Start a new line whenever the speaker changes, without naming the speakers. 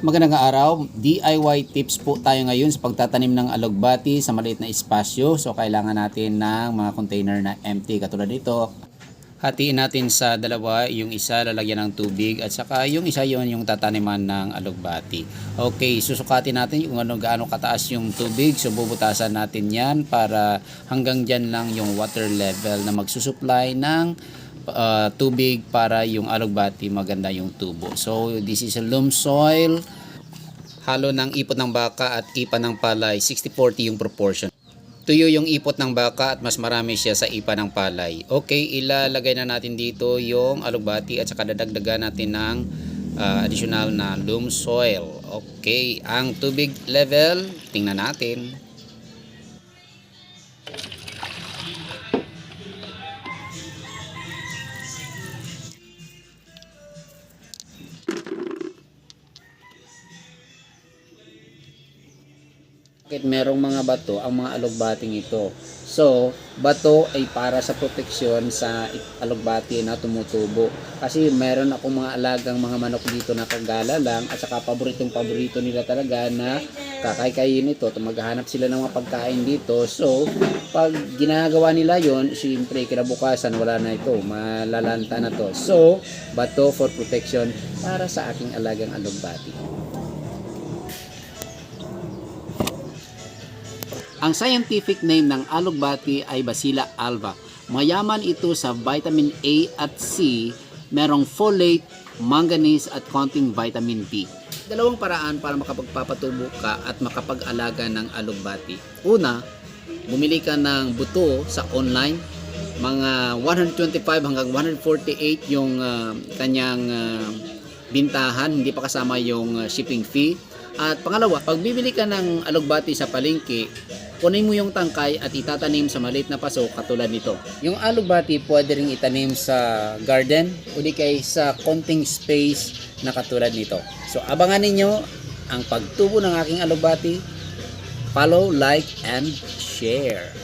Magandang araw, DIY tips po tayo ngayon sa pagtatanim ng alugbati sa maliit na espasyo. So kailangan natin ng mga container na empty katulad nito. Hatiin natin sa dalawa, yung isa lalagyan ng tubig at saka yung isa yon yung tataniman ng alugbati. Okay, susukatin natin kung ano gaano kataas yung tubig. So bubutasan natin yan para hanggang dyan lang yung water level na magsusupply ng uh, tubig para yung alugbati maganda yung tubo. So this is a loam soil, halo ng ipot ng baka at ipa ng palay, 60-40 yung proportion. Tuyo yung ipot ng baka at mas marami siya sa ipa ng palay. Okay, ilalagay na natin dito yung alugbati at saka dadagdagan natin ng uh, additional na loam soil. Okay, ang tubig level, tingnan natin. Bakit merong mga bato ang mga alugbating ito? So, bato ay para sa proteksyon sa alugbati na tumutubo. Kasi meron ako mga alagang mga manok dito na kagala lang at saka paboritong paborito nila talaga na kakay-kayin ito. Maghahanap sila ng mga pagkain dito. So, pag ginagawa nila yon siyempre kinabukasan wala na ito. Malalanta na to. So, bato for protection para sa aking alagang alugbati. Ang scientific name ng alugbati ay Bacilla alba. Mayaman ito sa vitamin A at C, merong folate, manganese at konting vitamin B. Dalawang paraan para makapagpapatubo ka at makapag-alaga ng alugbati. Una, bumili ka ng buto sa online. Mga 125 hanggang 148 yung uh, kanyang uh, bintahan, hindi pa kasama yung uh, shipping fee. At pangalawa, pag ka ng alugbati sa palengke, kunin mo yung tangkay at itatanim sa maliit na paso katulad nito. Yung alugbati pwede ring itanim sa garden o di kay sa konting space na katulad nito. So abangan ninyo ang pagtubo ng aking alugbati. Follow, like, and share.